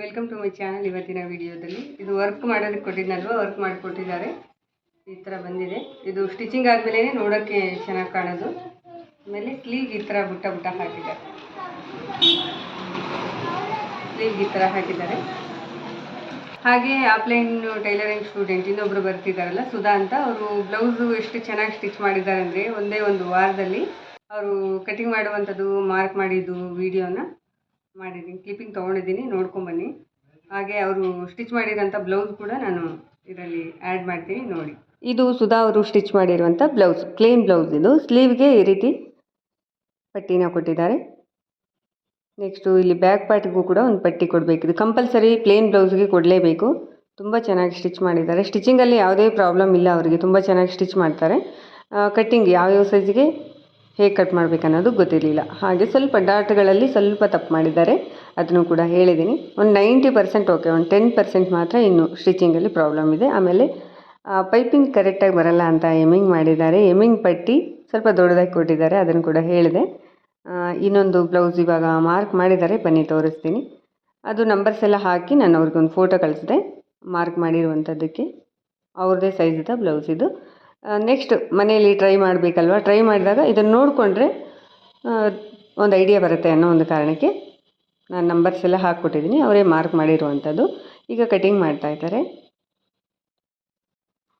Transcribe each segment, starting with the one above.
Welcome to my channel ಇವತ್ತಿನ ವಿಡಿಯೋದಲ್ಲಿ ಇದು ವರ್ಕ್ ಮಾಡೋದಕ್ಕೆ ಕೊಟ್ಟಿದ್ದಲ್ವ? ವರ್ಕ್ ಮಾಡಿಕೊಟ್ಟಿದ್ದಾರೆ. ಈ ಥರ ಬಂದಿದೆ. ಇದು ಸ್ಟಿಚಿಂಗ್ ಆದಮೇಲೆ ನೋಡೋಕ್ಕೆ ಚೆನ್ನಾಗಿ ಕಾಣೋದು. ಆಮೇಲೆ ಸ್ಲೀವ್ ಈ ಥರ ಬುಟ್ಟ ಬುಟ್ಟ ಹಾಕಿದ್ದಾರೆ. ಸ್ಲೀವ್ ಈ ಥರ ಹಾಕಿದ್ದಾರೆ. ಹಾಗೆ ಆಫ್ಲೈನ್ ಟೈಲರಿಂಗ್ ಸ್ಟೂಡೆಂಟ್ ಇನ್ನೊಬ್ರು ಬರ್ತಿದ್ದಾರಲ್ಲ, ಸುಧಾ ಅಂತ. ಅವರು ಬ್ಲೌಸು ಎಷ್ಟು ಚೆನ್ನಾಗಿ ಸ್ಟಿಚ್ ಮಾಡಿದ್ದಾರೆ ಅಂದರೆ ಒಂದೇ ಒಂದು ವಾರದಲ್ಲಿ ಅವರು ಕಟಿಂಗ್ ಮಾಡುವಂಥದ್ದು ಮಾರ್ಕ್ ಮಾಡಿದ್ದು ವಿಡಿಯೋನ ಮಾಡಿದ್ದೀನಿ ಕ್ಲಿಪ್ಪಿಂಗ್ ತೊಗೊಂಡಿದ್ದೀನಿ ನೋಡ್ಕೊಂಬನ್ನಿ ಹಾಗೆ ಅವರು ಸ್ಟಿಚ್ ಮಾಡಿರೋಂಥ ಬ್ಲೌಸ್ ಕೂಡ ನಾನು ಇದರಲ್ಲಿ ಆ್ಯಡ್ ಮಾಡ್ತೀನಿ ನೋಡಿ. ಇದು ಸುಧಾ ಅವರು ಸ್ಟಿಚ್ ಮಾಡಿರುವಂಥ ಬ್ಲೌಸ್ ಪ್ಲೇನ್ ಬ್ಲೌಸ್ ಇದು. ಸ್ಲೀವ್ಗೆ ಈ ರೀತಿ ಪಟ್ಟಿನ ಕೊಟ್ಟಿದ್ದಾರೆ. ನೆಕ್ಸ್ಟು ಇಲ್ಲಿ ಬ್ಯಾಕ್ ಪಾರ್ಟಿಗೂ ಕೂಡ ಒಂದು ಪಟ್ಟಿ ಕೊಡಬೇಕು. ಇದು ಕಂಪಲ್ಸರಿ ಪ್ಲೇನ್ ಬ್ಲೌಸ್ಗೆ ಕೊಡಲೇಬೇಕು. ತುಂಬ ಚೆನ್ನಾಗಿ ಸ್ಟಿಚ್ ಮಾಡಿದ್ದಾರೆ. ಸ್ಟಿಚಿಂಗಲ್ಲಿ ಯಾವುದೇ ಪ್ರಾಬ್ಲಮ್ ಇಲ್ಲ ಅವರಿಗೆ. ತುಂಬ ಚೆನ್ನಾಗಿ ಸ್ಟಿಚ್ ಮಾಡ್ತಾರೆ. ಕಟ್ಟಿಂಗ್ ಯಾವ್ಯಾವ ಸೈಜ್ಗೆ ಹೇಗೆ ಕಟ್ ಮಾಡಬೇಕನ್ನೋದು ಗೊತ್ತಿರಲಿಲ್ಲ. ಹಾಗೆ ಸ್ವಲ್ಪ ಡಾಟ್ಗಳಲ್ಲಿ ಸ್ವಲ್ಪ ತಪ್ಪು ಮಾಡಿದ್ದಾರೆ. ಅದನ್ನು ಕೂಡ ಹೇಳಿದ್ದೀನಿ. ಒಂದು ನೈಂಟಿ ಪರ್ಸೆಂಟ್ ಓಕೆ ಒಂದು ಟೆನ್ ಪರ್ಸೆಂಟ್ ಮಾತ್ರ ಇನ್ನು ಸ್ಟಿಚಿಂಗಲ್ಲಿ ಪ್ರಾಬ್ಲಮ್ ಇದೆ. ಆಮೇಲೆ ಪೈಪಿಂಗ್ ಕರೆಕ್ಟಾಗಿ ಬರಲ್ಲ ಅಂತ ಎಮಿಂಗ್ ಮಾಡಿದ್ದಾರೆ. ಎಮಿಂಗ್ ಪಟ್ಟಿ ಸ್ವಲ್ಪ ದೊಡ್ಡದಾಗಿ ಕೊಟ್ಟಿದ್ದಾರೆ. ಅದನ್ನು ಕೂಡ ಹೇಳಿದೆ. ಇನ್ನೊಂದು ಬ್ಲೌಸ್ ಇವಾಗ ಮಾರ್ಕ್ ಮಾಡಿದ್ದಾರೆ. ಬನ್ನಿ, ತೋರಿಸ್ತೀನಿ. ಅದು ನಂಬರ್ಸ್ ಎಲ್ಲ ಹಾಕಿ ನಾನು ಅವ್ರಿಗೊಂದು ಫೋಟೋ ಕಳಿಸಿದೆ. ಮಾರ್ಕ್ ಮಾಡಿರುವಂಥದ್ದಕ್ಕೆ ಅವ್ರದ್ದೇ ಸೈಜಿದ ಬ್ಲೌಸ್ ಇದು. ನೆಕ್ಸ್ಟ್ ಮನೆಯಲ್ಲಿ ಟ್ರೈ ಮಾಡಬೇಕಲ್ವ? ಟ್ರೈ ಮಾಡಿದಾಗ ಇದನ್ನು ನೋಡಿಕೊಂಡ್ರೆ ಒಂದು ಐಡಿಯಾ ಬರುತ್ತೆ ಅನ್ನೋ ಒಂದು ಕಾರಣಕ್ಕೆ ನಾನು ನಂಬರ್ಸ್ ಎಲ್ಲ ಹಾಕ್ಕೊಟ್ಟಿದ್ದೀನಿ ಅವರೇ ಮಾರ್ಕ್ ಮಾಡಿರುವಂಥದ್ದು ಈಗ ಕಟಿಂಗ್ ಮಾಡ್ತಾ ಇದ್ದಾರೆ.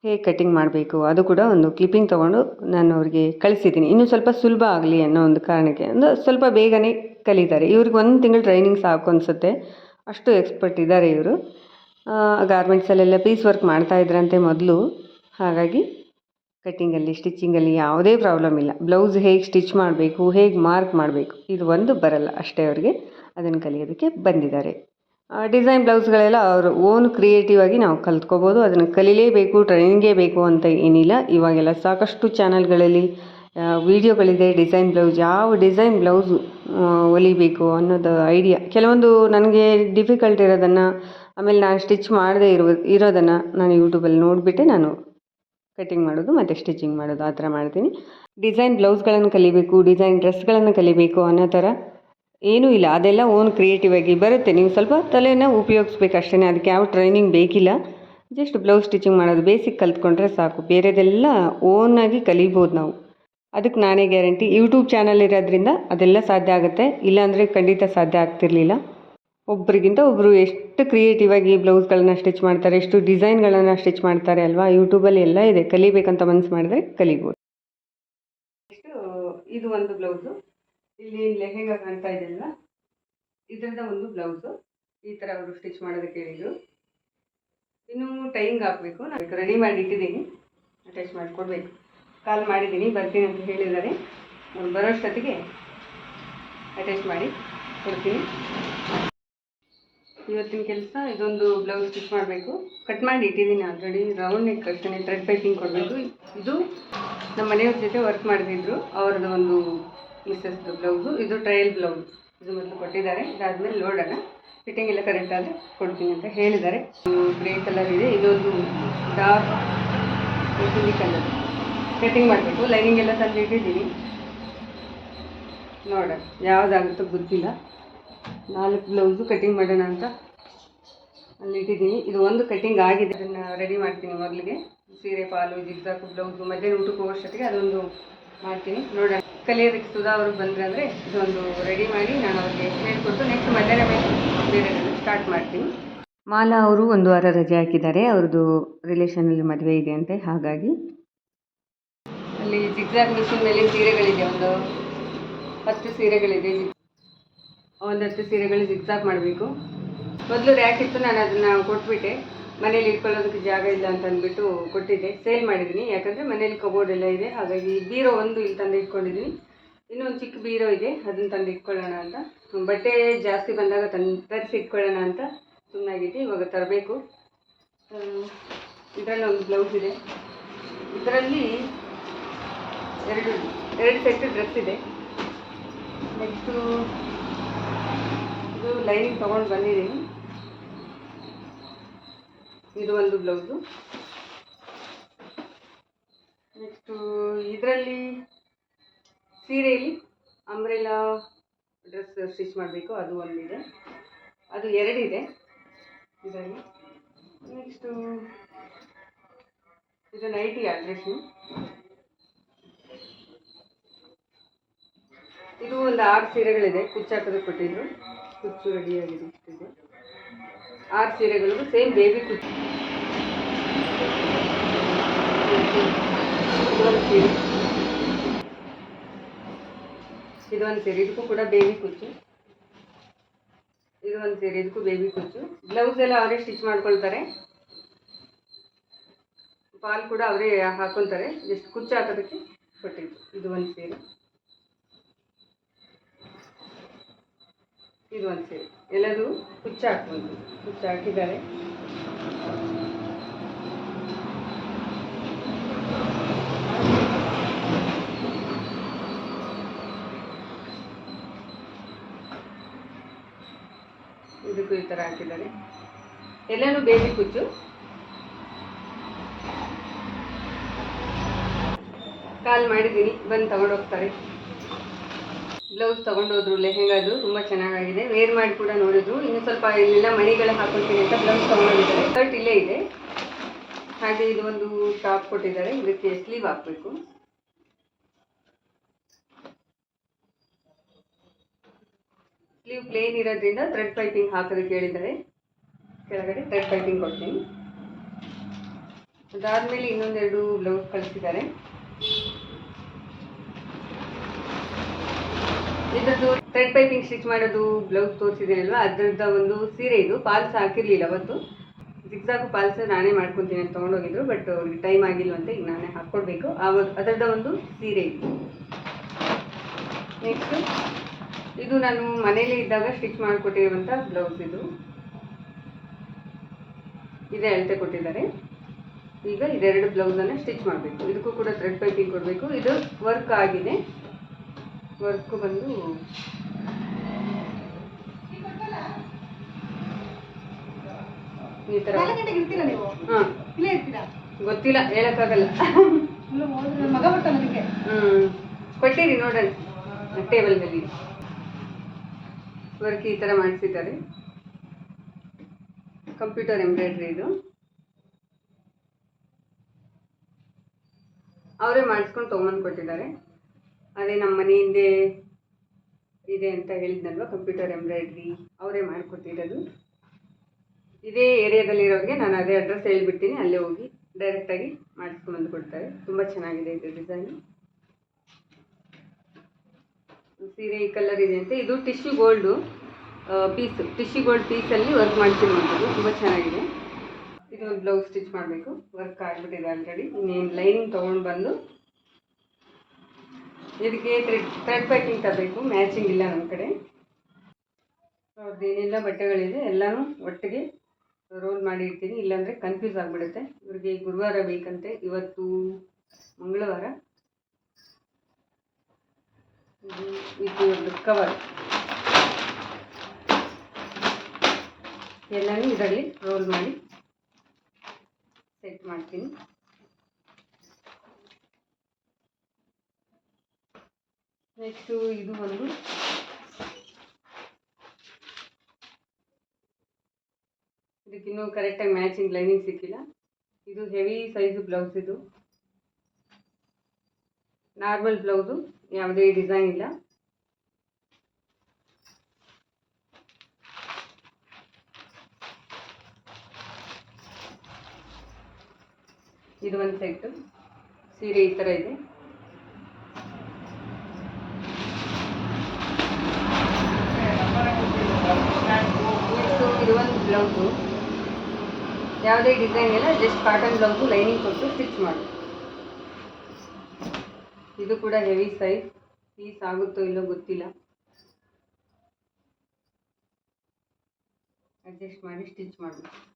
ಹೇಗೆ ಕಟಿಂಗ್ ಮಾಡಬೇಕು? ಅದು ಕೂಡ ಒಂದು ಕ್ಲಿಪ್ಪಿಂಗ್ ತೊಗೊಂಡು ನಾನು ಅವ್ರಿಗೆ ಕಳಿಸಿದ್ದೀನಿ ಇನ್ನೂ ಸ್ವಲ್ಪ ಸುಲಭ ಆಗಲಿ ಅನ್ನೋ ಒಂದು ಕಾರಣಕ್ಕೆ, ಒಂದು ಸ್ವಲ್ಪ ಬೇಗನೆ ಕಲಿತಾರೆ. ಇವ್ರಿಗೆ ಒಂದು ತಿಂಗಳು ಟ್ರೈನಿಂಗ್ ಸಾಕು ಅನಿಸುತ್ತೆ. ಅಷ್ಟು ಎಕ್ಸ್ಪರ್ಟ್ ಇದ್ದಾರೆ ಇವರು. ಗಾರ್ಮೆಂಟ್ಸಲ್ಲೆಲ್ಲ ಪೀಸ್ ವರ್ಕ್ ಮಾಡ್ತಾ ಇದ್ರಂತೆ ಮೊದಲು. ಹಾಗಾಗಿ ಕಟ್ಟಿಂಗಲ್ಲಿ ಸ್ಟಿಚಿಂಗಲ್ಲಿ ಯಾವುದೇ ಪ್ರಾಬ್ಲಮ್ ಇಲ್ಲ. ಬ್ಲೌಸ್ ಹೇಗೆ ಸ್ಟಿಚ್ ಮಾಡಬೇಕು, ಹೇಗೆ ಮಾರ್ಕ್ ಮಾಡಬೇಕು, ಇದು ಒಂದು ಬರಲ್ಲ. ಅಷ್ಟೇ ಅವರಿಗೆ ಅದನ್ನು ಕಲಿಯೋದಕ್ಕೆ ಬಂದಿದ್ದಾರೆ. ಡಿಸೈನ್ ಬ್ಲೌಸ್ಗಳೆಲ್ಲ ಅವರು ಓನ್ ಕ್ರಿಯೇಟಿವ್ ಆಗಿ ನಾವು ಕಲ್ತ್ಕೋಬೋದು. ಅದನ್ನು ಕಲೀಲೇಬೇಕು, ಟ್ರೈನಿಂಗೇ ಬೇಕು ಅಂತ ಏನಿಲ್ಲ. ಇವಾಗೆಲ್ಲ ಸಾಕಷ್ಟು ಚಾನಲ್ಗಳಲ್ಲಿ ವೀಡಿಯೋಗಳಿದೆ ಡಿಸೈನ್ ಬ್ಲೌಸ್. ಯಾವ ಡಿಸೈನ್ ಬ್ಲೌಸ್ ಹೊಲಿಬೇಕು ಅನ್ನೋದು ಐಡಿಯಾ. ಕೆಲವೊಂದು ನನಗೆ ಡಿಫಿಕಲ್ಟ್ ಇರೋದನ್ನು, ಆಮೇಲೆ ನಾನು ಸ್ಟಿಚ್ ಮಾಡದೇ ಇರೋ ಇರೋದನ್ನು ನಾನು ಯೂಟ್ಯೂಬಲ್ಲಿ ನೋಡಿಬಿಟ್ಟೆ ನಾನು ಕಟಿಂಗ್ ಮಾಡೋದು ಮತ್ತು ಸ್ಟಿಚಿಂಗ್ ಮಾಡೋದು ಆ ಥರ ಮಾಡ್ತೀನಿ. ಡಿಸೈನ್ ಬ್ಲೌಸ್ಗಳನ್ನು ಕಲಿಬೇಕು, ಡಿಸೈನ್ ಡ್ರೆಸ್ಗಳನ್ನು ಕಲಿಬೇಕು ಅನ್ನೋ ಥರ ಏನೂ ಇಲ್ಲ. ಅದೆಲ್ಲ ಓನ್ ಕ್ರಿಯೇಟಿವ್ ಆಗಿ ಬರುತ್ತೆ. ನೀವು ಸ್ವಲ್ಪ ತಲೆನ ಉಪಯೋಗಿಸ್ಬೇಕು ಅಷ್ಟೇ ಅದಕ್ಕೆ ಯಾವ ಟ್ರೈನಿಂಗ್ ಬೇಕಿಲ್ಲ. ಜಸ್ಟ್ ಬ್ಲೌಸ್ ಸ್ಟಿಚಿಂಗ್ ಮಾಡೋದು ಬೇಸಿಕ್ ಕಲ್ತ್ಕೊಂಡ್ರೆ ಸಾಕು. ಬೇರೆದೆಲ್ಲ ಓನಾಗಿ ಕಲಿಬೋದು ನಾವು. ಅದಕ್ಕೆ ನಾನೇ ಗ್ಯಾರಂಟಿ. ಯೂಟ್ಯೂಬ್ ಚಾನಲ್ ಇರೋದ್ರಿಂದ ಅದೆಲ್ಲ ಸಾಧ್ಯ ಆಗುತ್ತೆ. ಇಲ್ಲಾಂದರೆ ಖಂಡಿತ ಸಾಧ್ಯ ಆಗ್ತಿರ್ಲಿಲ್ಲ. ಒಬ್ರಿಗಿಂತ ಒಬ್ಬರು ಎಷ್ಟು ಕ್ರಿಯೇಟಿವ್ ಆಗಿ ಬ್ಲೌಸ್ಗಳನ್ನ ಸ್ಟಿಚ್ ಮಾಡ್ತಾರೆ, ಎಷ್ಟು ಡಿಸೈನ್ಗಳನ್ನು ಸ್ಟಿಚ್ ಮಾಡ್ತಾರೆ ಅಲ್ವಾ? ಯೂಟ್ಯೂಬಲ್ಲಿ ಎಲ್ಲ ಇದೆ. ಕಲಿಬೇಕಂತ ಮನಸ್ಸು ಮಾಡಿದ್ರೆ ಕಲಿಬೋದು. ಇದು ಒಂದು ಬ್ಲೌಸು ಇಲ್ಲಿ ಲೆಹೆಂಗಾ ಕಾಣ್ತಾ ಇದೆಯಲ್ಲ ಇದರದ ಒಂದು ಬ್ಲೌಸು ಈ ಥರ ಅವರು ಸ್ಟಿಚ್ ಮಾಡೋದಕ್ಕೆ ಹೇಳಿದರು. ಇನ್ನು ಟೈಂಗ್ ಹಾಕಬೇಕು. ನಾನು ರೆಡಿ ಮಾಡಿ ಇಟ್ಟಿದ್ದೀನಿ ಅಟ್ಯಾಚ್ ಮಾಡಿಕೊಡ್ಬೇಕು. ಕಾಲ್ ಮಾಡಿದ್ದೀನಿ, ಬರ್ತೀನಿ ಅಂತ ಹೇಳಿದ್ದಾರೆ. ಅವ್ರು ಬರೋಷ್ಟೊತ್ತಿಗೆ ಅಟ್ಯಾಚ್ ಮಾಡಿ ಕೊಡ್ತೀನಿ. ಇವತ್ತಿನ ಕೆಲಸ ಇದೊಂದು ಬ್ಲೌಸ್ ಸ್ಟಿಚ್ ಮಾಡಬೇಕು. ಕಟ್ ಮಾಡಿ ಇಟ್ಟಿದ್ದೀನಿ ಆಲ್ರೆಡಿ ರೌಂಡ್ ನೆಕ್ ಅಷ್ಟೇ ಥ್ರೆಡ್ ಪೈಪಿಂಗ್ ಕೊಡಬೇಕು. ಇದು ನಮ್ಮ ಮನೆಯವ್ರ ಜೊತೆ ವರ್ಕ್ ಮಾಡ್ತಿದ್ರು. ಅವ್ರದ್ದು ಒಂದು ಮಿಸ್ಸಸ್ದು ಬ್ಲೌಸು ಇದು ಟ್ರಯಲ್ ಬ್ಲೌಸ್ ಇದು ಮೊದಲು ಕೊಟ್ಟಿದ್ದಾರೆ. ಇದಾದಮೇಲೆ ನೋಡೋಣ ಫಿಟ್ಟಿಂಗ್ ಎಲ್ಲ ಕರೆಕ್ಟ್ ಆದರೆ ಕೊಡ್ತೀನಿ ಅಂತ ಹೇಳಿದ್ದಾರೆ. ಗ್ರೇ ಕಲರ್ ಇದೆ. ಇದೊಂದು ಡಾರ್ಕ್ ಕಲರ್ ಕಟಿಂಗ್ ಮಾಡಬೇಕು. ಲೈನಿಂಗ್ ಎಲ್ಲ ತಂದು ಇಟ್ಟಿದ್ದೀನಿ ನೋಡೋಣ. ಯಾವುದಾಗುತ್ತೋ ಗೊತ್ತಿಲ್ಲ. ನಾಲ್ಕು ಬ್ಲೌಸು ಕಟಿಂಗ್ ಮಾಡೋಣ ಅಂತ ಅಲ್ಲಿ ಇಟ್ಟಿದ್ದೀನಿ. ಇದು ಒಂದು ಕಟಿಂಗ್ ಆಗಿದೆ. ಅದನ್ನು ರೆಡಿ ಮಾಡ್ತೀನಿ ಮೊದಲಿಗೆ. ಸೀರೆ, ಪಾಲು, ಜಿಗ್ಜಾಕು, ಬ್ಲೌಸು, ಮಧ್ಯಾಹ್ನ ಊಟಕ್ಕೆ ಹೋಗೋಷ್ಟೊತ್ತಿಗೆ ಅದೊಂದು ಮಾಡ್ತೀನಿ. ನೋಡೋಣ. ಕಲಿಯೋದಕ್ಕೆ ಸುಧಾ ಅವ್ರಿಗೆ ಬಂದರೆ ಅಂದರೆ ಇದೊಂದು ರೆಡಿ ಮಾಡಿ ನಾನು ಅವ್ರಿಗೆ ಹೇಳ್ಕೊಟ್ಟು ನೆಕ್ಸ್ಟ್ ಮಧ್ಯಾಹ್ನ ಮೇಲೆ ಬೇರೆ ಸ್ಟಾರ್ಟ್ ಮಾಡ್ತೀನಿ. ಮಾಲಾ ಅವರು ಒಂದು ವಾರ ರಜೆ ಹಾಕಿದ್ದಾರೆ. ಅವ್ರದ್ದು ರಿಲೇಷನಲ್ಲಿ ಮದುವೆ ಇದೆ ಅಂತೆ. ಹಾಗಾಗಿ ಅಲ್ಲಿ ಜಿಗ್ಜಾಗ್ ಮಿಷಿನ್ ಮೇಲೆ ಸೀರೆಗಳಿದೆ. ಒಂದು ಹತ್ತು ಸೀರೆಗಳಿದೆ. ಒಂದು ಹತ್ತು ಸೀರೆಗಳು ಜಿಗ್ಸಾಕ್ ಮಾಡಬೇಕು. ಮೊದಲು ರ್ಯಾಕ್ ಇತ್ತು, ನಾನು ಅದನ್ನು ಕೊಟ್ಬಿಟ್ಟೆ. ಮನೇಲಿ ಇಟ್ಕೊಳ್ಳೋದಕ್ಕೆ ಜಾಗ ಇಲ್ಲ ಅಂತ ಅಂದ್ಬಿಟ್ಟು ಕೊಟ್ಟಿದ್ದೆ. ಸೇಲ್ ಮಾಡಿದ್ದೀನಿ ಯಾಕಂದರೆ ಮನೇಲಿ ಕಬೋರ್ಡ್ ಎಲ್ಲ ಇದೆ. ಹಾಗಾಗಿ ಬೀರೋ ಒಂದು ಇಲ್ಲಿ ತಂದು ಇಟ್ಕೊಂಡಿದ್ದೀನಿ ಇನ್ನೊಂದು ಚಿಕ್ಕ ಬೀರೋ ಇದೆ. ಅದನ್ನು ತಂದು ಇಟ್ಕೊಳ್ಳೋಣ ಅಂತ. ಬಟ್ಟೆ ಜಾಸ್ತಿ ಬಂದಾಗ ತಂದು ತರಿಸಿ ಇಟ್ಕೊಳ್ಳೋಣ ಅಂತ ಸುಮ್ಮನಾಗಿದ್ದೆ ಇವಾಗ ತರಬೇಕು. ಇದರಲ್ಲಿ ಒಂದು ಬ್ಲೌಸ್ ಇದೆ. ಇದರಲ್ಲಿ ಎರಡು ಎರಡು ಸೆಟ್ ಡ್ರೆಸ್ ಇದೆ. ನೆಕ್ಸ್ಟು ಇದು ಲೈನಿಂಗ್ ತೊಗೊಂಡು ಬಂದಿದ್ದೀನಿ ಇದು ಒಂದು ಬ್ಲೌಸು. ನೆಕ್ಸ್ಟು ಇದರಲ್ಲಿ ಸೀರೆಯಲ್ಲಿ ಅಂಬ್ರೆಲಾ ಡ್ರೆಸ್ ಸ್ಟಿಚ್ ಮಾಡಬೇಕು. ಅದು ಒಂದಿದೆ. ಅದು ಎರಡಿದೆ. ಇದರಲ್ಲಿ. ನೆಕ್ಸ್ಟು ಇದು ನೈಟಿ ಅಡ್ರೆಸ್ ಇದು ಒಂದು ಆರು ಸೀರೆಗಳಿದೆ. ಕುಚ್ಚು ಹಾಕೋದಕ್ಕೆ ಕೊಟ್ಟಿದ್ರು ಕುಚ್ಚು ರೆಡಿಯಾಗಿದೆ ಇಷ್ಟಿದೆ ಆರು ಸೀರೆಗಳು ಸೇಮ್ ಬೇಬಿ ಕುಚ್ಚು ಇದೊಂದು ಸೀರೆ ಇದೊಂದು ಸೀರೆ ಇದಕ್ಕೂ ಕೂಡ ಬೇಬಿ ಕುಚ್ಚು ಇದು ಒಂದು ಸೀರೆ ಇದಕ್ಕೂ ಬೇಬಿ ಕುಚ್ಚು ಬ್ಲೌಸ್ ಎಲ್ಲ ಅವರೇ ಸ್ಟಿಚ್ ಮಾಡ್ಕೊಳ್ತಾರೆ ಪಾಲ್ ಕೂಡ ಅವರೇ ಹಾಕೊಳ್ತಾರೆ ಜಸ್ಟ್ ಕುಚ್ಚು ಹಾಕೋದಕ್ಕೆ ಕೊಟ್ಟಿದ್ದು ಇದು ಒಂದು ಸೀರೆ ಇದು ಒಂದು ಸೀರೆ ಎಲ್ಲದು ಕುಚ್ಚು ಹಾಕ್ಬೋದು ಕುಚ್ಚು ಹಾಕಿದ್ದಾರೆ ಇದಕ್ಕೂ ಈ ಥರ ಹಾಕಿದ್ದಾರೆ. ಎಲ್ಲನೂ ಬೇಬಿ ಕುಚ್ಚು. ಕಾಲ್ ಮಾಡಿದ್ದೀನಿ. ಬಂದು ತಗೊಂಡೋಗ್ತಾರೆ. ಬ್ಲೌಸ್ ತಗೊಂಡೋದ್ರು ಲೆಹೆಂಗಾದು ತುಂಬಾ ಚೆನ್ನಾಗಿದೆ ವೇರ್ ಮಾಡಿ ಕೂಡ ನೋಡಿದ್ರು. ಇನ್ನು ಸ್ವಲ್ಪ ಇಲ್ಲೆಲ್ಲ ಮಣಿಗಳು ಹಾಕೊಳ್ತೀನಿ ಅಂತ ಬ್ಲೌಸ್ ತಗೊಂಡಿದ್ದಾರೆ ಶರ್ಟ್ ಇಲ್ಲೇ ಇದೆ. ಹಾಗೆ ಇದು ಒಂದು ಟಾಪ್ ಕೊಟ್ಟಿದ್ದಾರೆ. ಇದಕ್ಕೆ ಸ್ಲೀವ್ ಹಾಕಬೇಕು. ಸ್ಲೀವ್ ಪ್ಲೇನ್ ಇರೋದ್ರಿಂದ ಥ್ರೆಡ್ ಪೈಪಿಂಗ್ ಹಾಕೋದಕ್ಕೆ ಹೇಳಿದ್ದಾರೆ ಕೆಳಗಡೆ ಥ್ರೆಡ್ ಪೈಪಿಂಗ್ ಕೊಡ್ತೀನಿ. ಅದಾದಮೇಲೆ ಇನ್ನೊಂದೆರಡು ಬ್ಲೌಸ್ ಕಳಿಸಿದ್ದಾರೆ. ಇದ್ರದ್ದು ಥ್ರೆಡ್ ಪೈಪಿಂಗ್ ಸ್ಟಿಚ್ ಮಾಡೋದು, ಬ್ಲೌಸ್ ತೋರಿಸಿದ್ದೀನಲ್ವ ಅದರದ ಒಂದು ಸೀರೆ ಇದು. ಪಾಲ್ಸ್ ಹಾಕಿರಲಿಲ್ಲ ಅವತ್ತು. ಜಿಗ್ಸಾಗು ಪಾಲ್ಸ್ ನಾನೇ ಮಾಡ್ಕೊತೀನಿ ಅಂತ ತೊಗೊಂಡೋಗಿದ್ರು, ಬಟ್ ಅವ್ರಿಗೆ ಟೈಮ್ ಅಂತ ಈಗ ನಾನೇ ಹಾಕ್ಕೊಡ್ಬೇಕು ಆವಾಗ ಅದರದ ಒಂದು ಸೀರೆ ಇದು. ನೆಕ್ಸ್ಟು ಇದು ನಾನು ಮನೇಲಿ ಇದ್ದಾಗ ಸ್ಟಿಚ್ ಮಾಡಿಕೊಟ್ಟಿರುವಂಥ ಬ್ಲೌಸ್ ಇದು. ಇದೇ ಅಳತೆ ಕೊಟ್ಟಿದ್ದಾರೆ. ಈಗ ಇದೆರಡು ಬ್ಲೌಸನ್ನು ಸ್ಟಿಚ್ ಮಾಡಬೇಕು. ಇದಕ್ಕೂ ಕೂಡ ಥ್ರೆಡ್ ಪೈಪಿಂಗ್ ಕೊಡಬೇಕು. ಇದು ವರ್ಕ್ ಆಗಿದೆ. ವರ್ಕ್ ಬಂದು ಈ ಥರ ಇರ್ತೀರಾ ಹಾಂ. ಗೊತ್ತಿಲ್ಲ ಹೇಳೋಕ್ಕಾಗಲ್ಲ. ಹ್ಞೂ ಕೊಟ್ಟಿರಿ ನೋಡೋಣ ಟೇಬಲ್ ಮೇಲೆ. ವರ್ಕ್ ಈ ಥರ ಮಾಡಿಸಿದ್ದಾರೆ. ಕಂಪ್ಯೂಟರ್ ಎಂಬ್ರಾಯ್ಡ್ರಿ ಇದು. ಅವರೇ ಮಾಡಿಸ್ಕೊಂಡು ತೊಗೊಂಬಂದು ಕೊಟ್ಟಿದ್ದಾರೆ. ಅದೇ ನಮ್ಮ ಮನೆ ಹಿಂದೆ ಇದೆ ಅಂತ ಹೇಳಿದ್ನಲ್ವ ಕಂಪ್ಯೂಟರ್ ಎಂಬ್ರಾಯ್ಡ್ರಿ ಅವರೇ ಮಾಡಿಕೊಟ್ಟಿರೋದು. ಇದೇ ಏರಿಯಾದಲ್ಲಿರೋರಿಗೆ ನಾನು ಅದೇ ಅಡ್ರೆಸ್ ಹೇಳ್ಬಿಡ್ತೀನಿ, ಅಲ್ಲೇ ಹೋಗಿ ಡೈರೆಕ್ಟಾಗಿ ಮಾಡಿಸ್ಕೊಂಡು ಕೊಡ್ತಾರೆ. ತುಂಬ ಚೆನ್ನಾಗಿದೆ ಇದು ಡಿಸೈನ್ ಸೀರೆ ಈ ಕಲರ್ ಇದೆ ಅಂತ. ಇದು tissue gold piece tissue gold ಪೀಸಲ್ಲಿ work ಮಾಡ್ತಿರುವಂಥದ್ದು ತುಂಬ ಚೆನ್ನಾಗಿದೆ. ಇದು ಒಂದು ಬ್ಲೌಸ್ ಸ್ಟಿಚ್ ಮಾಡಬೇಕು. ವರ್ಕ್ ಆಗಿಬಿಟ್ಟಿದೆ ಆಲ್ರೆಡಿ ಇನ್ನೇನು ಲೈನಿಂಗ್ ತೊಗೊಂಡು ಬಂದು ಇದಕ್ಕೆ ಥ್ರೆಡ್ ಥ್ರೆಡ್ ಪ್ಯಾಕಿಂಗ್ ತರಬೇಕು ಮ್ಯಾಚಿಂಗ್ ಇಲ್ಲ ನಮ್ಮ ಕಡೆ. ಅವ್ರದ್ದು ಬಟ್ಟೆಗಳಿದೆ, ಎಲ್ಲನೂ ಒಟ್ಟಿಗೆ ರೋಲ್ ಮಾಡಿ ಇಡ್ತೀನಿ. ಇಲ್ಲಾಂದರೆ ಕನ್ಫ್ಯೂಸ್ ಆಗಿಬಿಡುತ್ತೆ. ಇವ್ರಿಗೆ ಗುರುವಾರ ಬೇಕಂತೆ, ಇವತ್ತು ಮಂಗಳವಾರ. ಇದು ಇದು ಒಂದು ಕವರ್ ಎಲ್ಲನೂ ಇದರಲ್ಲಿ ರೋಲ್ ಮಾಡಿ ಸೆಟ್ ಮಾಡ್ತೀನಿ. ನೆಕ್ಸ್ಟು ಇದು ಒಂದು ಇದಕ್ಕಿನ್ನೂ ಕರೆಕ್ಟಾಗಿ ಮ್ಯಾಚಿಂಗ್ ಲೈನಿಂಗ್ ಸಿಕ್ಕಿಲ್ಲ. ಇದು ಹೆವಿ ಸೈಜ್ ಬ್ಲೌಸ್ ಇದು. ನಾರ್ಮಲ್ ಬ್ಲೌಸು ಯಾವುದೇ ಡಿಸೈನ್ ಇಲ್ಲ. ಇದು ಒಂದು ಸೆಟ್ಟು ಸೀರೆ ಈ ಥರ ಇದೆ ನೆಕ್ಸ್ಟು ಇದು ಒಂದು ಬ್ಲೌಸು. ಯಾವುದೇ ಡಿಸೈನ್ ಇಲ್ಲ ಜಸ್ಟ್ ಕಾಟನ್ ಬ್ಲೌಸು ಲೈನಿಂಗ್ ಕೊಟ್ಟು ಸ್ಟಿಚ್ ಮಾಡಿ. ಇದು ಕೂಡ ಹೆವಿ ಸೈಜ್ ಪೀಸ್ ಆಗುತ್ತೋ ಇಲ್ಲೋ ಗೊತ್ತಿಲ್ಲ. ಅಡ್ಜಸ್ಟ್ ಮಾಡಿ ಸ್ಟಿಚ್ ಮಾಡಬೇಕು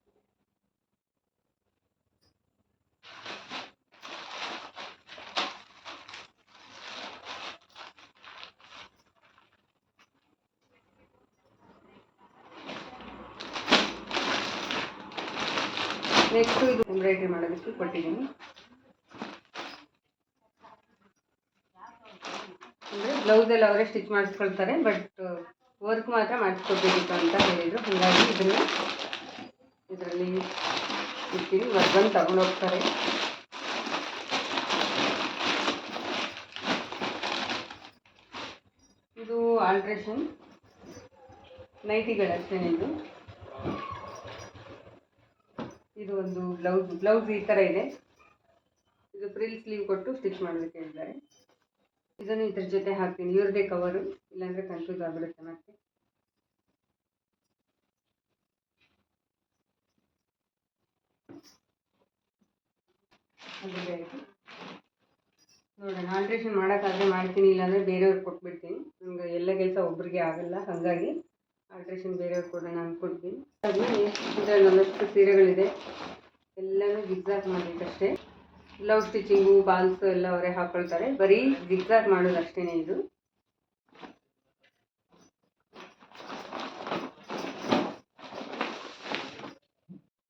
ನೆಕ್ಸ್ಟು ಇದು ಎಂಬ್ರಾಯ್ಡ್ರಿ ಮಾಡೋದಕ್ಕೆ ಕೊಟ್ಟಿದ್ದೀನಿ. ಅಂದರೆ ಬ್ಲೌಸ್ ಎಲ್ಲ ಅವರೇ ಸ್ಟಿಚ್ ಮಾಡಿಸ್ಕೊಳ್ತಾರೆ ಬಟ್ ವರ್ಕ್ ಮಾತ್ರ ಮಾಡಿಸ್ಕೊಡ್ಬೇಕಿತ್ತು ಅಂತ ಹೇಳಿದರು. ಹಾಗಾಗಿ ಇದನ್ನು ಇದರಲ್ಲಿ ಇರ್ತೀನಿ ಬಂದು ತಗೊಂಡು ಹೋಗ್ತಾರೆ. ಇದು ಆಲ್ಟ್ರೇಷನ್ ನೈಟಿಗಳು ಇದು ಇದು ಒಂದು ಬ್ಲೌಸ್ ಬ್ಲೌಸ್ ಈ ಥರ ಇದೆ. ಇದು ಫ್ರಿಲ್ ಸ್ಲೀವ್ ಕೊಟ್ಟು ಸ್ಟಿಚ್ ಮಾಡೋದಕ್ಕೆ ಹೇಳಿದ್ದಾರೆ ಇದನ್ನು ಇದ್ರ ಜೊತೆ ಹಾಕ್ತೀನಿ. ಇವ್ರದೇ ಕವರು ಇಲ್ಲಾಂದರೆ ಕನ್ಫ್ಯೂಸ್ ಆಗಿಬಿಡುತ್ತೆ ಮತ್ತೆ. ನೋಡೋಣ ಆಲ್ಟ್ರೇಷನ್ ಮಾಡೋಕ್ಕಾದ್ರೆ ಮಾಡ್ತೀನಿ, ಇಲ್ಲಾಂದರೆ ಬೇರೆಯವ್ರಿಗೆ ಕೊಟ್ಬಿಡ್ತೀನಿ. ನನಗೆ ಎಲ್ಲ ಕೆಲಸ ಒಬ್ಬರಿಗೆ ಆಗಲ್ಲ, ಹಾಗಾಗಿ. ಆಲ್ಟ್ರೇಷನ್ ಬೇರೆ ಕೊಡೋಣ ಅಂದ್ಕೊಡ್ತೀನಿ ಹಾಗೆ ಇದರ ನಲವತ್ತು ಸೀರೆಗಳಿದೆ. ಎಲ್ಲನೂ ಜಿಗ್ಜಾಗ್ ಮಾಡಬೇಕಷ್ಟೇ. ಬ್ಲೌಸ್ ಸ್ಟಿಚಿಂಗು ಬಾಲ್ಸು ಎಲ್ಲ ಅವರೇ ಹಾಕ್ಕೊಳ್ತಾರೆ ಬರೀ ಜಿಗ್ಜಾಗ್ ಮಾಡೋದು ಅಷ್ಟೇ ಇದು.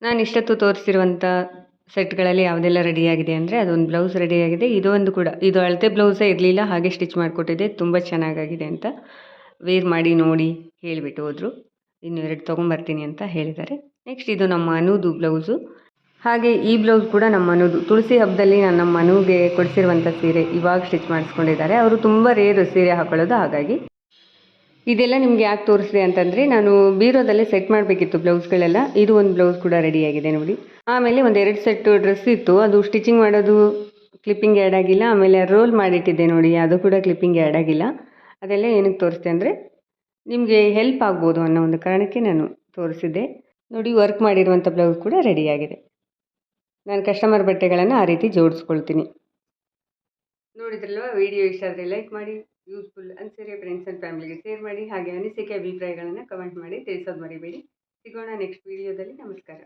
ನಾನು ಇಷ್ಟೊತ್ತು ತೋರಿಸಿರುವಂಥ ಸೆಟ್ಗಳಲ್ಲಿ ಯಾವುದೆಲ್ಲ ರೆಡಿಯಾಗಿದೆ ಅಂದರೆ ಅದೊಂದು ಬ್ಲೌಸ್ ರೆಡಿಯಾಗಿದೆ ಇದೊಂದು ಕೂಡ, ಇದು ಅಳತೆ ಬ್ಲೌಸೇ ಇರಲಿಲ್ಲ, ಹಾಗೆ ಸ್ಟಿಚ್ ಮಾಡಿಕೊಟ್ಟಿದೆ ತುಂಬ ಚೆನ್ನಾಗಾಗಿದೆ ಅಂತ. ವೇರ್ ಮಾಡಿ ನೋಡಿ ಹೇಳಿಬಿಟ್ಟು ಹೋದರು. ಇನ್ನು ಎರಡು ತೊಗೊಂಬರ್ತೀನಿ ಅಂತ ಹೇಳಿದ್ದಾರೆ. ನೆಕ್ಸ್ಟ್ ಇದು ನಮ್ಮ ಅನುದು ಬ್ಲೌಸು ಹಾಗೆ ಈ ಬ್ಲೌಸ್ ಕೂಡ ನಮ್ಮ ಅನುದು. ತುಳಸಿ ಹಬ್ಬದಲ್ಲಿ ನಾನು ನಮ್ಮ ಮನುಗೆ ಕೊಡಿಸಿರುವಂಥ ಸೀರೆ ಇವಾಗ ಸ್ಟಿಚ್ ಮಾಡಿಸ್ಕೊಂಡಿದ್ದಾರೆ. ಅವರು ತುಂಬ ರೇರು ಸೀರೆ ಹಾಕೊಳ್ಳೋದು ಹಾಗಾಗಿ. ಇದೆಲ್ಲ ನಿಮಗೆ ಯಾಕೆ ತೋರಿಸಿದೆ ಅಂತಂದರೆ ನಾನು ಬೀರೋದಲ್ಲೇ ಸೆಟ್ ಮಾಡಬೇಕಿತ್ತು ಬ್ಲೌಸ್ಗಳೆಲ್ಲ ಇದು ಒಂದು ಬ್ಲೌಸ್ ಕೂಡ ರೆಡಿಯಾಗಿದೆ ನೋಡಿ. ಆಮೇಲೆ ಒಂದು ಎರಡು ಸೆಟ್ಟು ಡ್ರೆಸ್ ಇತ್ತು. ಅದು ಸ್ಟಿಚಿಂಗ್ ಮಾಡೋದು ಕ್ಲಿಪ್ಪಿಂಗ್ ಆ್ಯಡ್ ಆಗಿಲ್ಲ. ಆಮೇಲೆ ರೋಲ್ ಮಾಡಿಟ್ಟಿದ್ದೆ ನೋಡಿ. ಅದು ಕೂಡ ಕ್ಲಿಪ್ಪಿಂಗ್ ಆ್ಯಡ್ ಆಗಿಲ್ಲ. ಅದೆಲ್ಲ ಏನಕ್ಕೆ ತೋರಿಸ್ದೆ ಅಂದರೆ ನಿಮಗೆ ಹೆಲ್ಪ್ ಆಗ್ಬೋದು ಅನ್ನೋ ಒಂದು ಕಾರಣಕ್ಕೆ ನಾನು ತೋರಿಸಿದ್ದೆ. ನೋಡಿ ವರ್ಕ್ ಮಾಡಿರುವಂಥ ಬ್ಲೌಸ್ ಕೂಡ ರೆಡಿಯಾಗಿದೆ ನಾನು ಕಸ್ಟಮರ್ ಬಟ್ಟೆಗಳನ್ನು ಆ ರೀತಿ ಜೋಡಿಸ್ಕೊಳ್ತೀನಿ. ನೋಡಿದ್ರಲ್ವಾ ವಿಡಿಯೋ ಇಷ್ಟ ಆದರೆ ಲೈಕ್ ಮಾಡಿ ಯೂಸ್ಫುಲ್ ಅನ್ಸರಿ ಫ್ರೆಂಡ್ಸ್ ಆ್ಯಂಡ್ ಫ್ಯಾಮಿಲಿಗೆ ಶೇರ್ ಮಾಡಿ, ಹಾಗೆ ಅನಿಸಿಕೆ ಅಭಿಪ್ರಾಯಗಳನ್ನು ಕಮೆಂಟ್ ಮಾಡಿ, ತಿಳಿಸೋದು ಮರಿಬೇಡಿ. ಸಿಗೋಣ ನೆಕ್ಸ್ಟ್ ವಿಡಿಯೋದಲ್ಲಿ ನಮಸ್ಕಾರ.